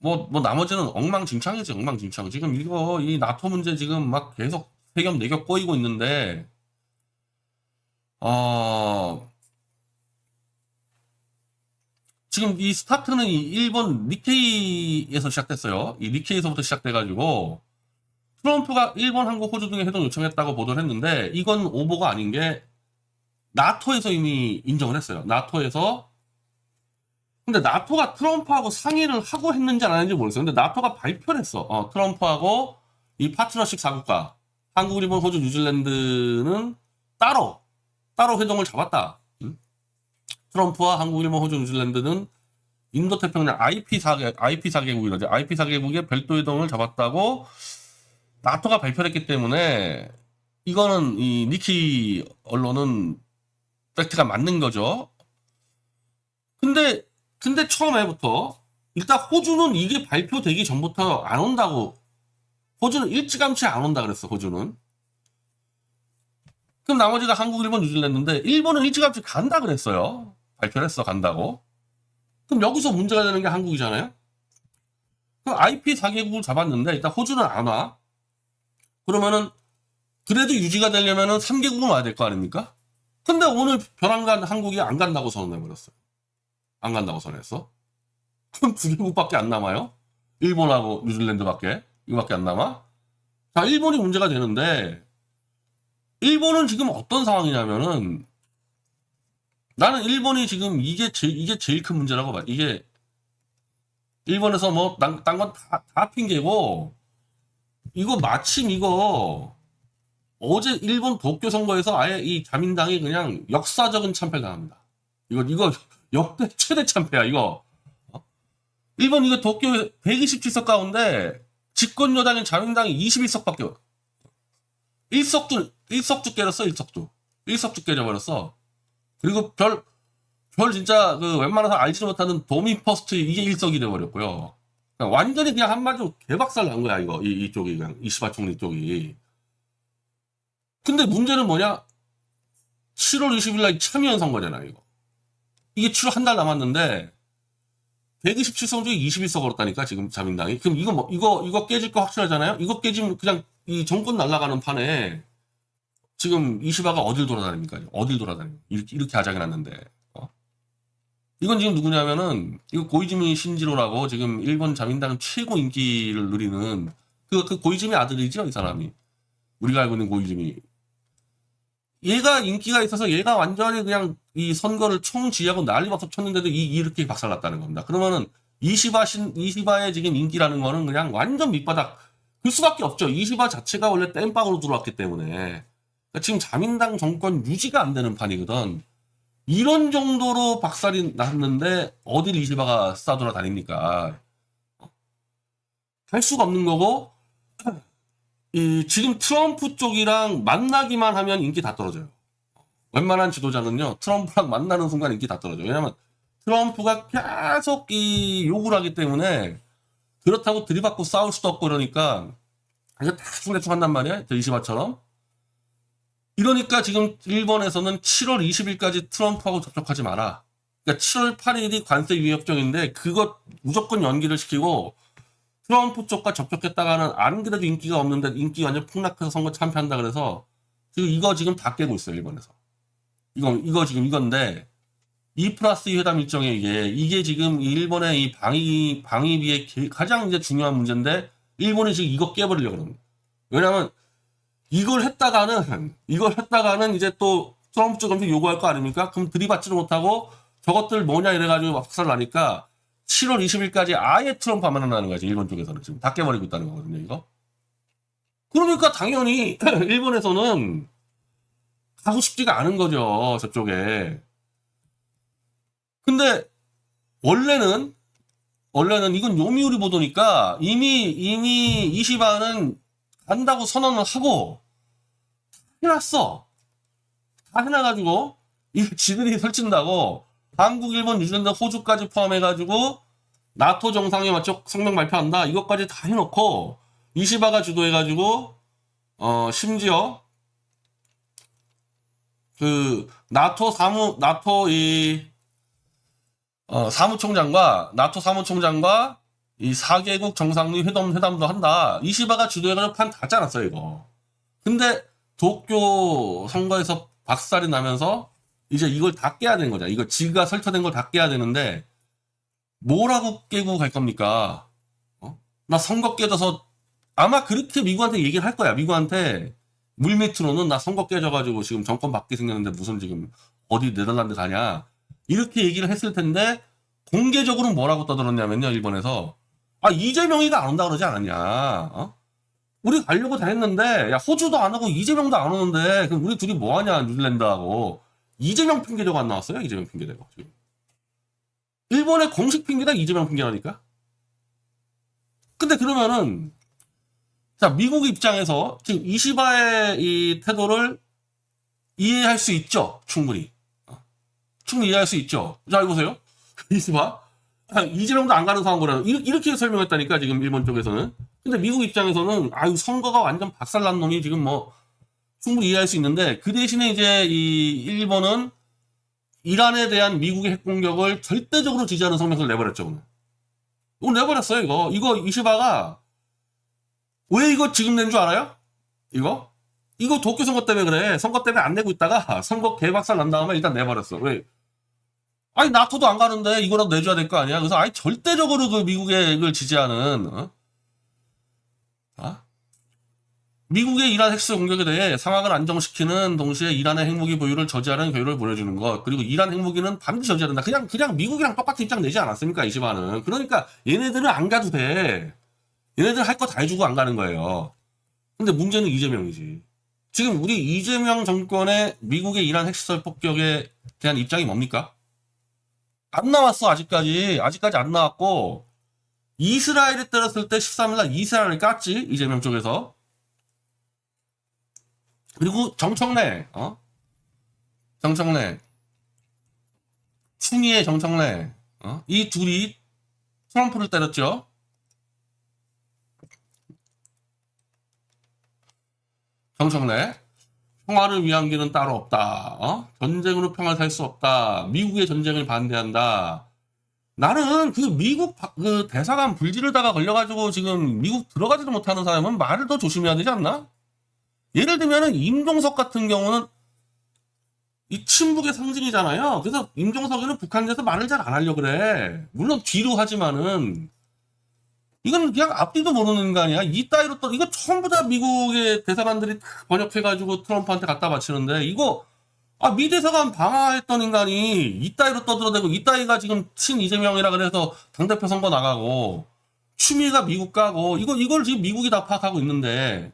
뭐, 뭐, 나머지는 엉망진창이지, 엉망진창. 지금 이거, 이 나토 문제 지금 막 계속 세겹, 네겹 꼬이고 있는데, 어, 지금 이 스타트는 이 일본 니케이에서 시작됐어요. 이 니케이에서부터 시작돼가지고, 트럼프가 일본, 한국, 호주 등에 해동 요청했다고 보도를 했는데, 이건 오보가 아닌 게, 나토에서 이미 인정을 했어요. 나토에서 근데 나토가 트럼프하고 상의를 하고 했는지 안 했는지 모르겠어요. 근데 나토가 발표를 했어. 어, 트럼프하고 이 파트너십 4국가, 한국, 일본, 호주, 뉴질랜드는 따로, 따로 회동을 잡았다. 음? 트럼프와 한국, 일본, 호주, 뉴질랜드는 인도태평양 IP 4개, IP 4개국이라지. IP 4개국의 별도 회동을 잡았다고 나토가 발표를 했기 때문에 이거는 이 니키 언론은 팩트가 맞는 거죠. 근데 근데 처음에부터 일단 호주는 이게 발표되기 전부터 안 온다고. 호주는 일찌감치 안 온다 그랬어 호주는. 그럼 나머지가 한국 일본 뉴질랜드인데 일본은 일찌감치 간다 그랬어요. 발표를 했어 간다고. 그럼 여기서 문제가 되는 게 한국이잖아요. 그럼 IP 4개국을 잡았는데 일단 호주는 안 와. 그러면은 그래도 유지가 되려면은 3개국은 와야 될 거 아닙니까? 근데 오늘 벼랑간 한국이 안 간다고 선언해버렸어요 안 간다고 선언했어? 그럼 두 개국밖에 안 남아요? 일본하고 뉴질랜드밖에 이거밖에 안 남아? 자, 일본이 문제가 되는데 일본은 지금 어떤 상황이냐면은 나는 일본이 지금 이게 제일 이게 제일 큰 문제라고 봐. 이게 일본에서 뭐딴건다 다 핑계고 이거 마침 이거 어제 일본 도쿄 선거에서 아예 이 자민당이 그냥 역사적인 참패를 당합니다. 이거 이거 역대 최대 참패야 이거. 어? 일본 이거 도쿄 127석 가운데 집권 여당인 자민당이 21석밖에 1석도 1석도 깨졌어 1석도 1석도 깨져버렸어. 그리고 별별 진짜 그 웬만해서 알지도 못하는 도미 퍼스트 이게 1석이 돼버렸고요. 그냥 완전히 그냥 한마디로 개박살 난 거야 이거 이, 이쪽이 그냥 이시바 총리 쪽이. 근데 문제는 뭐냐? 7월 20일 날 참여연 선거잖아 이거. 이게 출 한 달 남았는데 127석 중에 21석 걸었다니까 지금 자민당이. 그럼 이거 뭐 이거 이거 깨질 거 확실하잖아요. 이거 깨지면 그냥 이 정권 날아가는 판에 지금 이시바가 어딜 돌아다닙니까? 어딜 돌아다니? 이렇게 이렇게 하자게 났는데. 어? 이건 지금 누구냐면은 이거 고이즈미 신지로라고 지금 일본 자민당 최고 인기를 누리는 그, 그 고이즈미 아들이죠 이 사람이. 우리가 알고 있는 고이즈미 얘가 인기가 있어서 얘가 완전히 그냥 이 선거를 총지휘하고 난리박수 쳤는데도 이, 이렇게 박살났다는 겁니다. 그러면은 이시바 신, 이시바의 지금 인기라는 거는 그냥 완전 밑바닥 그 수밖에 없죠. 이시바 자체가 원래 땜빵으로 들어왔기 때문에 그러니까 지금 자민당 정권 유지가 안 되는 판이거든. 이런 정도로 박살이 났는데 어딜 이시바가 싸돌아 다닙니까? 할 수가 없는 거고 이 지금 트럼프 쪽이랑 만나기만 하면 인기 다 떨어져요. 웬만한 지도자는요, 트럼프랑 만나는 순간 인기 다 떨어져요. 왜냐면 트럼프가 계속 이 욕을 하기 때문에 그렇다고 들이받고 싸울 수도 없고 그러니까 이거 대충대충 한단 말이야. 이시바처럼. 이러니까 지금 일본에서는 7월 20일까지 트럼프하고 접촉하지 마라. 그러니까 7월 8일이 관세 위협정인데 그것 무조건 연기를 시키고 트럼프 쪽과 접촉했다가는 안 그래도 인기가 없는데 인기 완전 폭락해서 선거 참패한다 그래서 지금 이거 지금 다 깨고 있어요 일본에서. 이거 이거 지금 이건데 이 플러스 이 회담 일정에 이게 이게 지금 일본의 이 방위 방위비의 개- 가장 이제 중요한 문제인데 일본이 지금 이거 깨버리려고 그럽니다 왜냐하면 이걸 했다가는 이걸 했다가는 이제 또 트럼프 쪽한테 요구할 거 아닙니까? 그럼 들이받지도 못하고 저것들 뭐냐 이래가지고 박살 나니까 7월 20일까지 아예 트럼프 안 만나는 거지 일본 쪽에서는. 지금 다 깨버리고 있다는 거거든요 이거. 그러니까 당연히 일본에서는 가고 싶지가 않은 거죠 저쪽에. 근데 원래는 원래는 이건 요미우리 보도니까 이미 이미 이시바는 간다고 선언을 하고 해놨어. 다 해놔가지고 이 지들이 설친다고 한국, 일본, 뉴질랜드, 호주까지 포함해가지고 나토 정상에 맞춰 성명 발표한다. 이것까지 다 해놓고 이시바가 주도해가지고 어 심지어 그 나토 사무 나토 이 어, 사무총장과 나토 사무총장과 이 4개국 정상리 회담, 회담도 한다. 이시바가 주도해가지고 판 다 짜놨어요, 이거. 근데 도쿄 선거에서 박살이 나면서 이제 이걸 다 깨야 되는 거죠. 이거 지가 설쳐된 걸 다 깨야 되는데 뭐라고 깨고 갈 겁니까? 어? 나 선거 깨져서 아마 그렇게 미국한테 얘기를 할 거야. 미국한테 물밑으로는 나 선거 깨져가지고 지금 정권 바뀌게 생겼는데 무슨 지금 어디 네덜란드 가냐 이렇게 얘기를 했을 텐데 공개적으로 뭐라고 떠들었냐면요 일본에서 아 이재명이가 안 온다 그러지 않았냐 어? 우리 가려고 다 했는데 야 호주도 안 오고 이재명도 안 오는데 그럼 우리 둘이 뭐하냐 뉴질랜드하고 이재명 핑계대고 안 나왔어요 이재명 핑계대고 지금 일본의 공식 핑계가 이재명 핑계라니까? 근데 그러면은 자 미국 입장에서 지금 이시바의 이 태도를 이해할 수 있죠? 충분히. 어. 충분히 이해할 수 있죠? 자 보세요. 이시바. 아, 이재명도 안 가는 상황이라는 이렇게, 이렇게 설명했다니까 지금 일본 쪽에서는. 근데 미국 입장에서는 아유 선거가 완전 박살난 놈이 지금 뭐 충분히 이해할 수 있는데 그 대신에 이제 이 일본은 이란에 대한 미국의 핵 공격을 절대적으로 지지하는 성명서를 내버렸죠 오늘. 이거 내버렸어요 이거 이거 이시바가 왜 이거 지금 낸 줄 알아요? 이거 이거 도쿄 선거 때문에 그래 선거 때문에 안 내고 있다가 선거 개박살 난 다음에 일단 내버렸어 왜 아니 나토도 안 가는데 이거라도 내줘야 될 거 아니야 그래서 아니 절대적으로 그 미국의 이걸 지지하는 어? 아? 미국의 이란 핵수 공격에 대해 상황을 안정시키는 동시에 이란의 핵무기 보유를 저지하는 교류를 보내주는 것 그리고 이란 핵무기는 반드시 저지해야 된다. 그냥 그냥 미국이랑 똑같은 입장 내지 않았습니까 이시바는. 그러니까 얘네들은 안 가도 돼. 얘네들 할 거 다 해주고 안 가는 거예요. 근데 문제는 이재명이지. 지금 우리 이재명 정권의 미국의 이란 핵시설 폭격에 대한 입장이 뭡니까? 안 나왔어 아직까지 아직까지 안 나왔고 이스라엘이 때렸을 때 13일날 이스라엘을 깠지 이재명 쪽에서 그리고 정청래, 어? 정청래, 추미애 정청래, 어? 이 둘이 트럼프를 때렸죠. 정청래, 평화를 위한 길은 따로 없다. 어? 전쟁으로 평화 살수 없다. 미국의 전쟁을 반대한다. 나는 그 미국 바- 그 대사관 불지르다가 걸려가지고 지금 미국 들어가지도 못하는 사람은 말을 더 조심해야 되지 않나? 예를 들면은 임종석 같은 경우는 이 친북의 상징이잖아요. 그래서 임종석이는 북한에서 말을 잘 안 하려 그래. 물론 뒤로 하지만은 이건 그냥 앞뒤도 모르는 인간이야. 이 따위로 또 이거 전부 다 미국의 대사관들이 다 번역해가지고 트럼프한테 갖다 바치는데 이거 아 미 대사관 방화했던 인간이 이 따위로 떠들어대고 이 따위가 지금 친 이재명이라 그래서 당대표 선거 나가고 추미애가 미국 가고 이거 이걸 지금 미국이 다 파악하고 있는데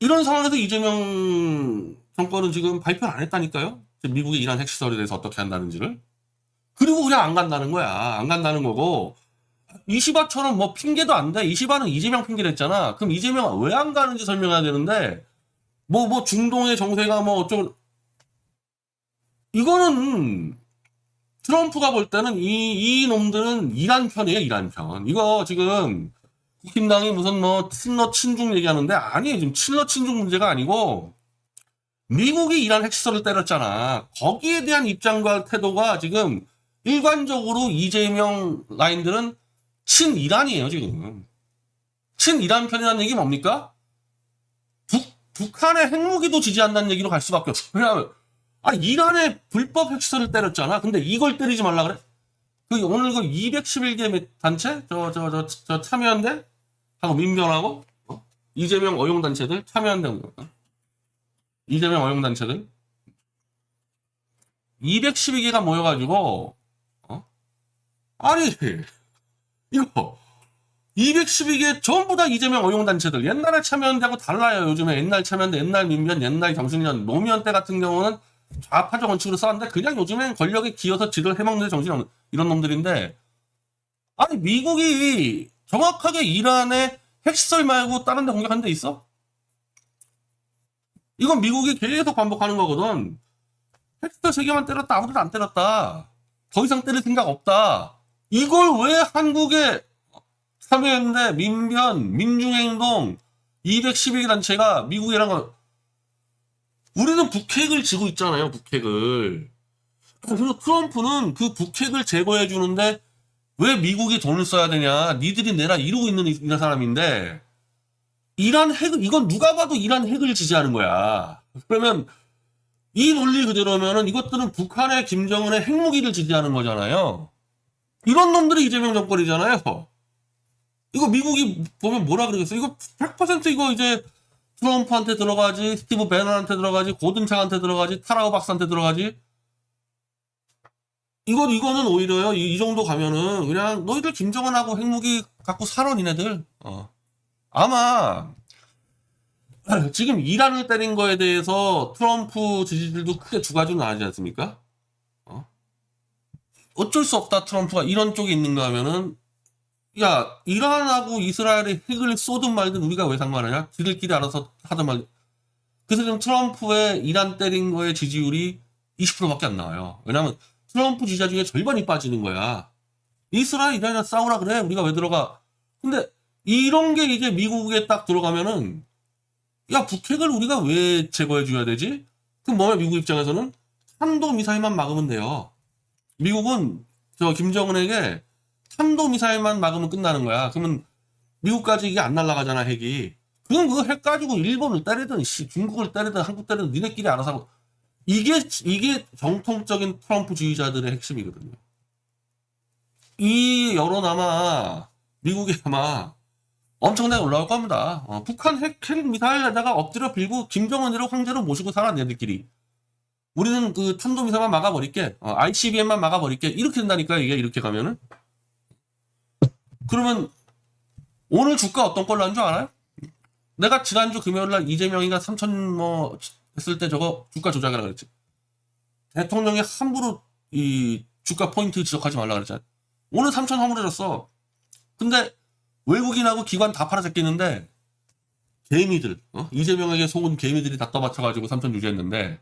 이런 상황에서 이재명 정권은 지금 발표를 안 했다니까요. 미국의 이란 핵시설에 대해서 어떻게 한다는지를. 그리고 그냥 안 간다는 거야. 안 간다는 거고. 이시바처럼 뭐 핑계도 안 돼. 이시바는 이재명 핑계를 했잖아. 그럼 이재명 왜안 가는지 설명해야 되는데, 뭐, 뭐 중동의 정세가 뭐 어쩌고. 이거는 트럼프가 볼 때는 이, 이 놈들은 이란 편이에요, 이란 편. 이거 지금 국힘당이 무슨 뭐 친러 친중 얘기하는데 아니에요. 지금 친러 친중 문제가 아니고 미국이 이란 핵시설을 때렸잖아. 거기에 대한 입장과 태도가 지금 일관적으로 이재명 라인들은 친이란이에요, 지금. 친이란 편이라는 얘기 뭡니까? 북, 북한의 핵무기도 지지한다는 얘기로 갈 수밖에 없어. 왜냐하면, 아, 이란의 불법 핵시설을 때렸잖아. 근데 이걸 때리지 말라 그래? 그 오늘 그 211개 단체? 저, 저, 저, 저 참여연대? 하고 민변하고, 어? 이재명 어용단체들? 어? 이재명 어용단체들? 212개가 모여가지고, 어? 아니, 이거, 212개 전부 다 이재명 어용단체들. 옛날에 참여연대하고 달라요. 요즘에 옛날 참여연대, 옛날 민변, 옛날 경sun련, 노무현 때 같은 경우는 좌파적 원칙으로 싸웠는데, 그냥 요즘엔 권력에 기어서 지를 해먹는 정신 없는 이런 놈들인데, 아니, 미국이 정확하게 이란의 핵시설 말고 다른 데 공격한 데 있어? 이건 미국이 계속 반복하는 거거든. 핵시설 세 개만 때렸다. 아무데도 안 때렸다. 더 이상 때릴 생각 없다. 이걸 왜 한국에 참여했는데 민변, 민중행동, 212개 단체가 미국이랑 거 우리는 북핵을 지고 있잖아요. 북핵을. 그래서 트럼프는 그 북핵을 제거해 주는데 왜 미국이 돈을 써야 되냐? 니들이 내라 이러고 있는 이- 이런 사람인데 이란 핵 이건 누가 봐도 이란 핵을 지지하는 거야. 그러면 이 논리 그대로면은 이것들은 북한의 김정은의 핵무기를 지지하는 거잖아요. 이런 놈들이 이재명 정권이잖아요. 이거 미국이 보면 뭐라 그러겠어? 이거 100% 이거 이제 트럼프한테 들어가지, 스티브 배너한테 들어가지, 고든창한테 들어가지, 타라우 박사한테 들어가지. 이거 이거는 오히려요. 이, 이 정도 가면은 그냥 너희들 김정은하고 핵무기 갖고 살아 니네들. 어. 아마 지금 이란을 때린 거에 대해서 트럼프 지지들도 크게 두 가지로 나뉘지 않습니까? 어? 어쩔 수 없다 트럼프가 이런 쪽에 있는가 하면은 야 이란하고 이스라엘의 핵을 쏘든 말든 우리가 왜 상관하냐? 지들끼리 알아서 하든 말. 그래서 지금 트럼프의 이란 때린 거의 지지율이 20%밖에 안 나와요. 왜냐면 트럼프 지지자 중에 절반이 빠지는 거야. 이스라엘 이란이랑 싸우라 그래. 우리가 왜 들어가? 근데 이런 게 이제 미국에 딱 들어가면은 야 북핵을 우리가 왜 제거해 줘야 되지? 그럼 뭐야 미국 입장에서는 탄도 미사일만 막으면 돼요. 미국은 저 김정은에게 탄도 미사일만 막으면 끝나는 거야. 그러면 미국까지 이게 안 날아가잖아 핵이. 그럼 그거 핵 가지고 일본을 때리든 씨, 중국을 때리든 한국 때리든 니네끼리 알아서 하고 이게 이게 정통적인 트럼프 주의자들의 핵심이거든요. 이 여론 아마 미국에 아마 엄청나게 올라올 겁니다. 어, 북한 핵, 핵 미사일에다가 엎드려 빌고 김정은이를 황제로 모시고 살아 얘들끼리. 우리는 그 탄도 미사일만 막아버릴게. 어, ICBM만 막아버릴게. 이렇게 된다니까 이게 이렇게 가면은. 그러면 오늘 주가 어떤 걸로 한 줄 알아요? 내가 지난주 금요일 날 이재명이가 3천 뭐 했을 때 저거 주가 조작이라 그랬지. 대통령이 함부로 이 주가 포인트 지적하지 말라 그랬잖아. 오늘 3천 허물어졌어. 근데 외국인하고 기관 다 팔아제끼는데 개미들 어? 이재명에게 속은 개미들이 다 떠받쳐가지고 3천 유지했는데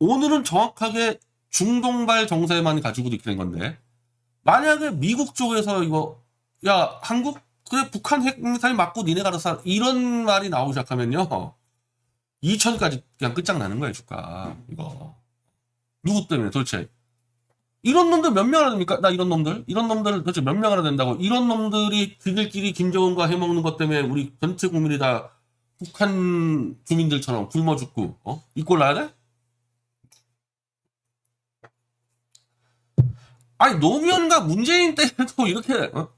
오늘은 정확하게 중동발 정세만 이렇게 된 건데 만약에 미국 쪽에서 이거 야 한국 그래 북한 핵미사일 맞고 니네가 알아서 이런 말이 나오기 시작하면요 2천까지 그냥 끝장나는 거예요 주가 이거 누구 때문에 도대체 이런 놈들 몇 명이나 됩니까? 나 이런 놈들 이런 놈들 도대체 몇 명이나 된다고 이런 놈들이 그들끼리 김정은과 해먹는 것 때문에 우리 전체 국민이 다 북한 주민들처럼 굶어 죽고 어? 이 꼴 나야 돼? 아니 노무현과 문재인 때도 이렇게 어?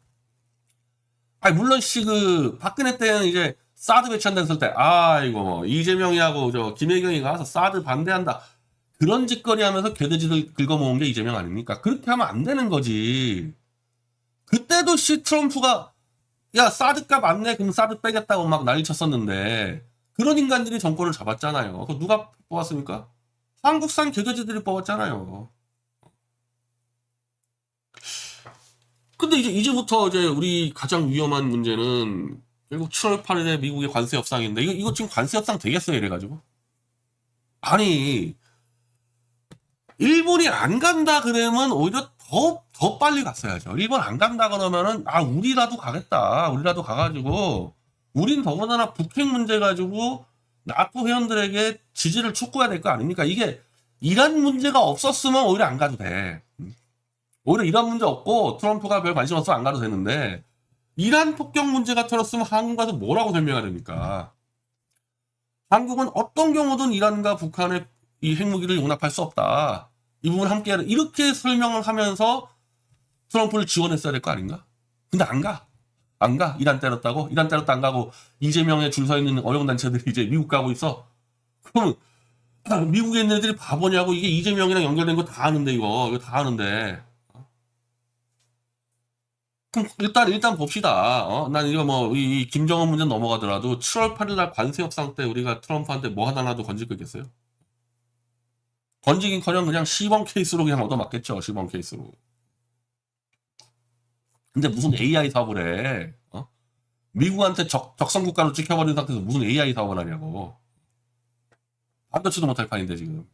아니 물론 씨 그 박근혜 때는 이제 사드 배치한다 했을 때 아이고 뭐 이재명이하고 저 김혜경이 가서 사드 반대한다 그런 짓거리 하면서 개돼지들 긁어 모은 게 이재명 아닙니까? 그렇게 하면 안 되는 거지. 그때도 씨 트럼프가 야 사드 값 안 내 그럼 사드 빼겠다고 막 난리 쳤었는데 그런 인간들이 정권을 잡았잖아요. 그 누가 뽑았습니까? 한국산 개돼지들이 뽑았잖아요. 근데 이제 이제부터 이제 우리 가장 위험한 문제는 결국 7월 8일에 미국의 관세 협상인데 이거 이거 지금 관세 협상 되겠어요 이래가지고 아니 일본이 안 간다 그러면 오히려 더, 더 빨리 갔어야죠. 일본 안 간다 그러면은, 아, 우리라도 가겠다. 우리라도 가가지고, 우린 더군다나 북핵 문제 가지고, 나토 회원들에게 지지를 촉구해야 될 거 아닙니까? 이게, 이란 문제가 없었으면 오히려 안 가도 돼. 음. 오히려 이란 문제 없고, 트럼프가 별 관심 없으면 안 가도 되는데, 이란 폭격 문제가 터졌으면 한국 가서 뭐라고 설명해야 됩니까? 한국은 어떤 경우든 이란과 북한의 이 핵무기를 용납할 수 없다. 이 부분 함께. 이렇게 설명을 하면서 트럼프를 지원했어야 될 거 아닌가? 근데 안 가. 안 가. 이란 때렸다고? 이란 때렸다 안 가고 이재명에 줄서 있는 어려운 단체들이 이제 미국 가고 있어. 그럼 미국에 있는 애들이 바보냐고 이게 이재명이랑 연결된 거 다 아는데 이거 이거 다 아는데. 그럼 일단 일단 봅시다. 어? 난 이거 뭐이 김정은 문제 넘어가더라도 7월 8일 날 관세 협상 때 우리가 트럼프한테 뭐 하나라도 건질 거 있겠어요? 건지긴커녕 그냥 시범 케이스로 그냥 얻어맞겠죠 시범 케이스로. 근데 무슨 AI 사업을 해? 어? 미국한테 적, 적성 국가로 찍혀버린 상태에서 무슨 AI 사업을 하냐고. 반도체도 못할 판인데 지금.